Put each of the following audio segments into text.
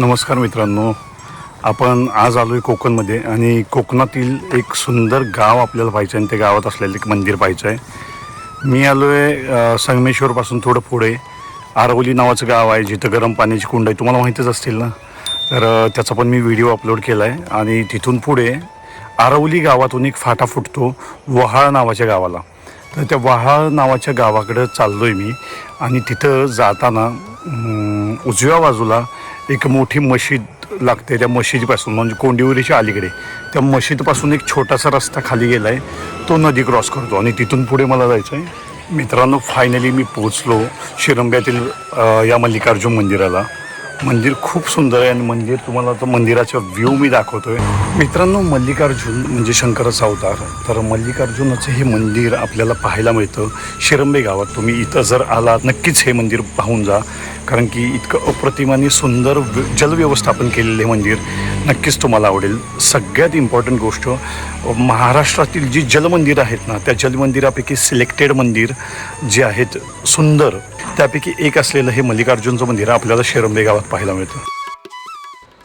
नमस्कार मित्रांनो. आपण आज आलो आहे कोकणमध्ये आणि कोकणातील एक सुंदर गाव आपल्याला पाहिजे आणि त्या गावात असलेलं एक मंदिर पाहिजे आहे. मी आलो आहे संगमेश्वरपासून थोडं पुढे. आरवली नावाचं गाव आहे जिथं गरम पाण्याची कुंड आहे. तुम्हाला माहितीच असतील ना? तर त्याचा पण मी व्हिडिओ अपलोड केला आहे आणि तिथून पुढे आरवली गावातून एक फाटा फुटतो वहाळ नावाच्या गावाला. तर त्या वहाळ नावाच्या गावाकडं चाललो आहे मी आणि तिथं जाताना उजव्या बाजूला एक मोठी मशीद लागते. त्या मशिदीपासून म्हणजे कोंडिवरीच्या अलीकडे. त्या मशीदपासून एक छोटासा रस्ता खाली गेला आहे तो नदी क्रॉस करतो आणि तिथून पुढे मला जायचं आहे मित्रांनो फायनली मी पोचलो शिरंब्यातील या मल्लिकार्जुन मंदिराला. मंदिर खूप सुंदर आहे आणि मंदिर तुम्हाला तर मंदिराचा व्ह्यू मी दाखवतोय. मित्रांनो मल्लिकार्जुन म्हणजे शंकराचा अवतार. तर मल्लिकार्जुनाचं हे मंदिर आपल्याला पाहायला मिळतं. शिरंबे गावात तुम्ही इथं जर आलात नक्कीच हे मंदिर पाहून जा. कारण की इतकं अप्रतिमाने सुंदर व्य- जलव्यवस्थापन केलेलं हे मंदिर नक्कीच तुम्हाला आवडेल. सगळ्यात इम्पॉर्टंट गोष्ट महाराष्ट्रातील जी जलमंदिरं आहेत ना त्या जलमंदिरापैकी सिलेक्टेड मंदिर जे आहेत सुंदर त्यापैकी एक असलेलं हे मल्लिकार्जुनचं मंदिर आपल्याला शेरंबे गावात पाहायला मिळतं.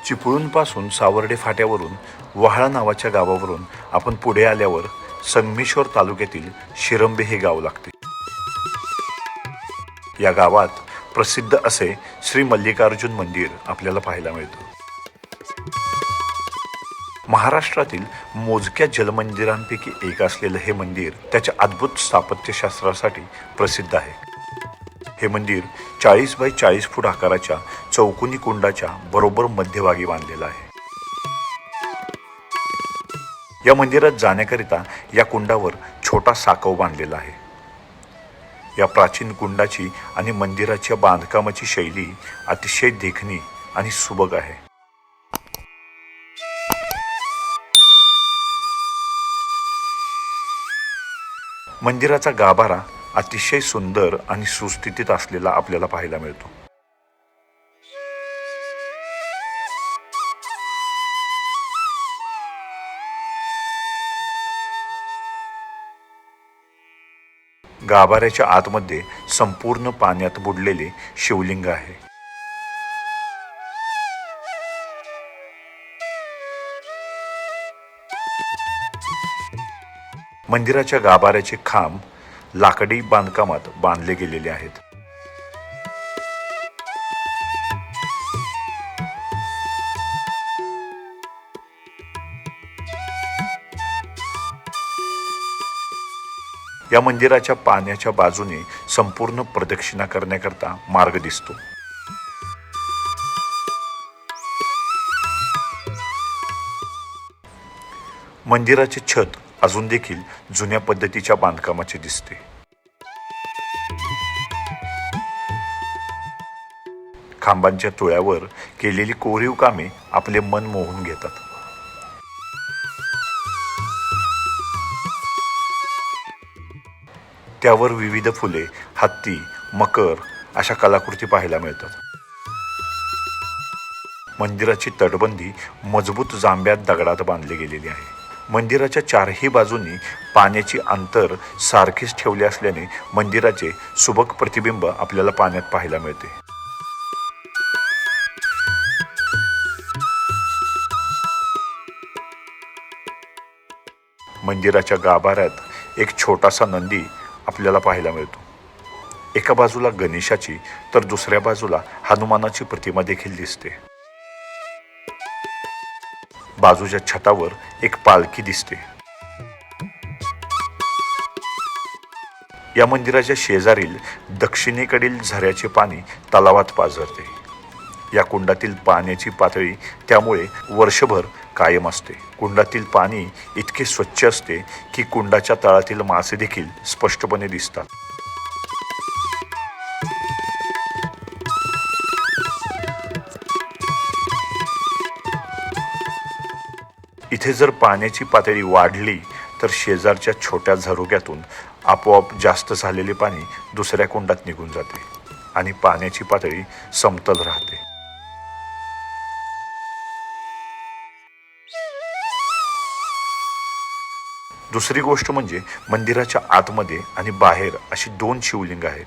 चिपळूणपासून सावर्डे फाट्यावरून वहाळा नावाच्या गावावरून आपण पुढे आल्यावर संगमेश्वर तालुक्यातील शिरंबे हे गाव लागते. या गावात प्रसिद्ध असे श्री मल्लिकार्जुन मंदिर आपल्याला पाहायला मिळतं. महाराष्ट्रातील मोजक्या जलमंदिरांपैकी एक असलेलं हे मंदिर त्याच्या अद्भुत स्थापत्यशास्त्रासाठी प्रसिद्ध आहे. हे मंदिर चाळीस बाय चाळीस फूट आकाराच्या चौकोनी कुंडाच्या बरोबर मध्यभागी बांधलेलं आहे. या मंदिरात जाण्याकरिता या कुंडावर छोटा साकव बांधलेला आहे. या प्राचीन कुंडाची आणि मंदिराच्या बांधकामाची शैली अतिशय देखणी आणि सुबक आहे. मंदिराचा गाभारा अतिशय सुंदर आणि सुस्थितीत असलेला आपल्याला पाहायला मिळतो. गाभाऱ्याच्या आतमध्ये संपूर्ण पाण्यात बुडलेले शिवलिंग आहे. मंदिराच्या गाभाऱ्याचे खांब लाकडी बांधकामात बांधले गेलेले आहेत. या मंदिराच्या पाण्याच्या बाजूने संपूर्ण प्रदक्षिणा करण्याकरता मार्ग दिसतो. मंदिराचे छत अजून देखील जुन्या पद्धतीच्या बांधकामाचे दिसते. खांबांच्या तुळ्यावर केलेली कोरीव कामे आपले मन मोहून घेतात. त्यावर विविध फुले हत्ती मकर अशा कलाकृती पाहायला मिळतात. मंदिराची तटबंदी मजबूत जांभ्यात दगडात बांधली गेलेली आहे. मंदिराच्या चारही बाजूंनी पाण्याची अंतर सारखीच ठेवली असल्याने मंदिराचे सुबक प्रतिबिंब आपल्याला पाण्यात पाहायला मिळते. मंदिराच्या गाभाऱ्यात एक छोटासा नंदी आपल्याला पाहायला मिळतो. एका बाजूला गणेशाची तर दुसऱ्या बाजूला हनुमानाची प्रतिमा देखील दिसते. बाजूच्या छतावर एक पालखी दिसते. या मंदिराच्या शेजारील दक्षिणेकडील झऱ्याचे पाणी तलावात पाझरते. या कुंडातील पाण्याची पातळी त्यामुळे वर्षभर कायम असते. कुंडातील पाणी इतके स्वच्छ असते की कुंडाच्या तळातील मासे देखील स्पष्टपणे दिसतात. इथे जर पाण्याची पातळी वाढली तर शेजारच्या छोट्या झरोक्यातून आपोआप जास्त झालेले पाणी दुसऱ्या कुंडात निघून जाते आणि पाण्याची पातळी समतल राहते. दुसरी गोष्ट म्हणजे मंदिराच्या आतमध्ये आणि बाहेर अशी दोन शिवलिंग आहेत.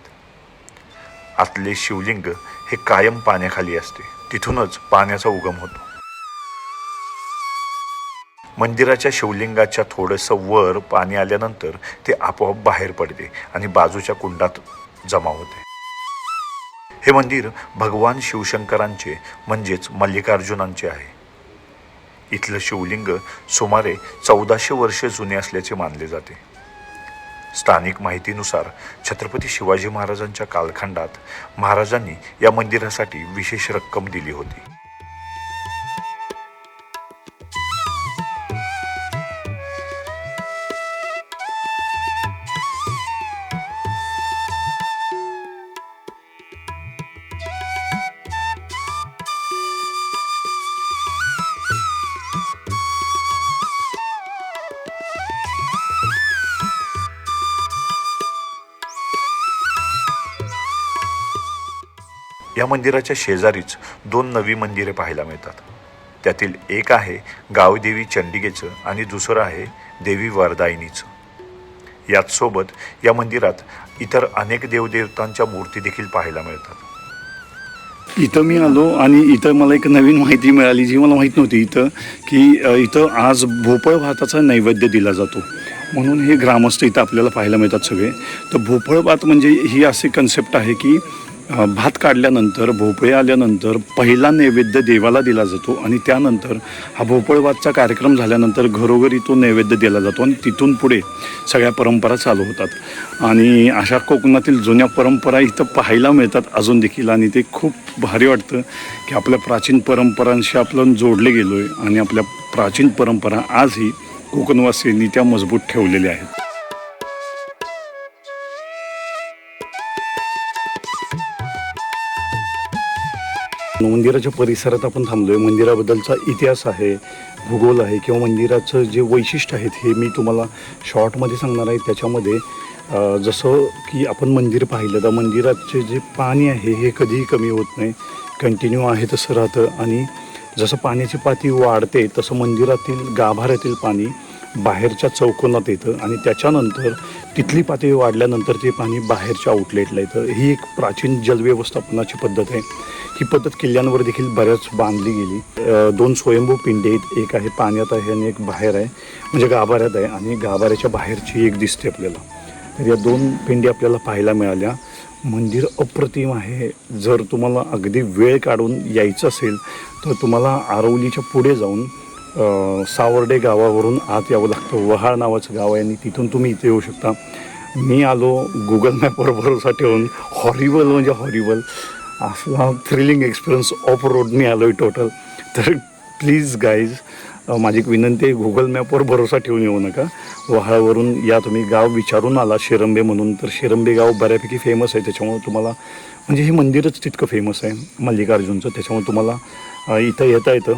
आतले शिवलिंग हे कायम पाण्याखाली असते. तिथूनच पाण्याचा उगम होतो. मंदिराच्या शिवलिंगाच्या थोडंसं वर पाणी आल्यानंतर ते आपोआप बाहेर पडते आणि बाजूच्या कुंडात जमा होते. हे मंदिर भगवान शिवशंकरांचे म्हणजेच मल्लिकार्जुनांचे आहे. इथलं शिवलिंग सुमारे चौदाशे वर्षे जुने असल्याचे मानले जाते. स्थानिक माहितीनुसार छत्रपती शिवाजी महाराजांच्या कालखंडात महाराजांनी या मंदिरासाठी विशेष रक्कम दिली होती. या मंदिराच्या शेजारीच दोन नवी मंदिरे पाहायला मिळतात. त्यातील एक आहे गावदेवी चंडिकेचं आणि दुसरं आहे देवी वरदायिनीचं. याचसोबत या मंदिरात इतर अनेक देवदेवतांच्या मूर्ती देखील पाहायला मिळतात. इथं मी आलो आणि इथं मला एक नवीन माहिती मिळाली जी मला माहीत नव्हती इथं की इथं आज भोपळ भाताचा नैवेद्य दिला जातो. म्हणून हे ग्रामस्थ इथं आपल्याला पाहायला मिळतात सगळे. तर भोपळ भात म्हणजे ही असे कन्सेप्ट आहे की भात काढल्यानंतर भोपळे आल्यानंतर पहिला नैवेद्य देवाला दिला जातो आणि त्यानंतर हा भोपळवादचा कार्यक्रम झाल्यानंतर घरोघरी तो नैवेद्य दिला जातो आणि तिथून पुढे सगळ्या परंपरा चालू होतात. आणि अशा कोकणातील जुन्या परंपरा इथं पाहायला मिळतात अजून देखील आणि ते खूप भारी वाटतं की आपल्या प्राचीन परंपरांशी आपण जोडले गेलो आहे आणि आपल्या प्राचीन परंपरा आजही कोकणवासियांनी त्या मजबूत ठेवलेल्या आहेत. मंदिराच्या परिसरात आपण थांबलोय. मंदिराबद्दलचा इतिहास आहे भूगोल आहे किंवा मंदिराचं जे वैशिष्ट्य आहेत हे मी तुम्हाला शॉर्टमध्ये सांगणार आहे. त्याच्यामध्ये जसं की आपण मंदिर पाहिलं तर मंदिराचे जे पाणी आहे हे कधीही कमी होत नाही. कंटिन्यू आहे तसं राहतं. आणि जसं पाण्याची पाती वाढते तसं मंदिरातील गाभाऱ्यातील पाणी बाहेरच्या चौकोनात येतं. आणि त्याच्यानंतर तिथली पातळी वाढल्यानंतर ते पाणी बाहेरच्या आउटलेटला येतं. ही एक प्राचीन जलव्यवस्थापनाची पद्धत आहे. ही पद्धत किल्ल्यांवर देखील बऱ्याच बांधली गेली. दोन स्वयंभू पिंडे आहेत. एक आहे पाण्यात आहे आणि एक बाहेर आहे. म्हणजे गाभाऱ्यात आहे आणि गाभाऱ्याच्या बाहेरची एक दिसते आपल्याला. तर या दोन पिंडी आपल्याला पाहायला मिळाल्या. मंदिर अप्रतिम आहे. जर तुम्हाला अगदी वेळ काढून यायचं असेल तर तुम्हाला आरवलीच्या पुढे जाऊन सावर्डे गावावरून आत यावं लागतं वहाळ नावाचं गाव आहे आणि तिथून तुम्ही इथे येऊ शकता. मी आलो गुगल मॅपवर भरोसा ठेवून. हॉरिबल म्हणजे हॉरिबल असला थ्रिलिंग एक्सपिरियन्स ऑफ रोड मी आलो आहे टोटल तर प्लीज गाईज माझी एक विनंती आहे गुगल मॅपवर भरोसा ठेवून येऊ नका. वहाळावरून या तुम्ही गाव विचारून आला शिरंबे म्हणून. तर शिरंबे गाव बऱ्यापैकी फेमस आहे त्याच्यामुळे तुम्हाला म्हणजे हे मंदिरच तितकं फेमस आहे मल्लिकार्जुनचं. त्याच्यामुळे तुम्हाला इथं येता येतं.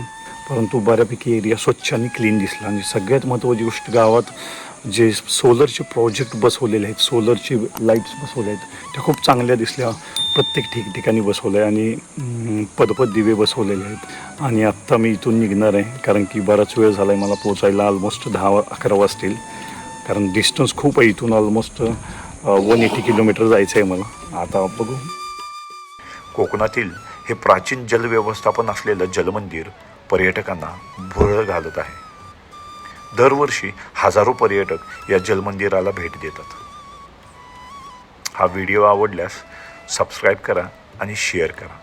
परंतु बऱ्यापैकी एरिया स्वच्छ आणि क्लीन दिसला. आणि सगळ्यात महत्त्वाची गोष्ट गावात जे सोलरचे प्रोजेक्ट बसवलेले आहेत सोलरचे लाईट्स बसवले आहेत त्या खूप चांगल्या दिसल्या. प्रत्येक ठिकठिकाणी बसवलं आहे आणि पदपद दिवे बसवलेले आहेत. आणि आत्ता मी इथून निघणार आहे कारण की बराच वेळ झाला आहे मला पोचायला ऑलमोस्ट दहा अकरा वाजतील. कारण डिस्टन्स खूप आहे इथून ऑलमोस्ट वन एटी किलोमीटर जायचं आहे मला. आता बघू. कोकणातील हे प्राचीन जलव्यवस्थापन असलेलं जलमंदिर पर्यटकांना भुरळ घालत आहे. दरवर्षी हजारो पर्यटक या जलमंदिराला भेट देतात. हा व्हिडिओ आवडल्यास सबस्क्राईब करा आणि शेअर करा.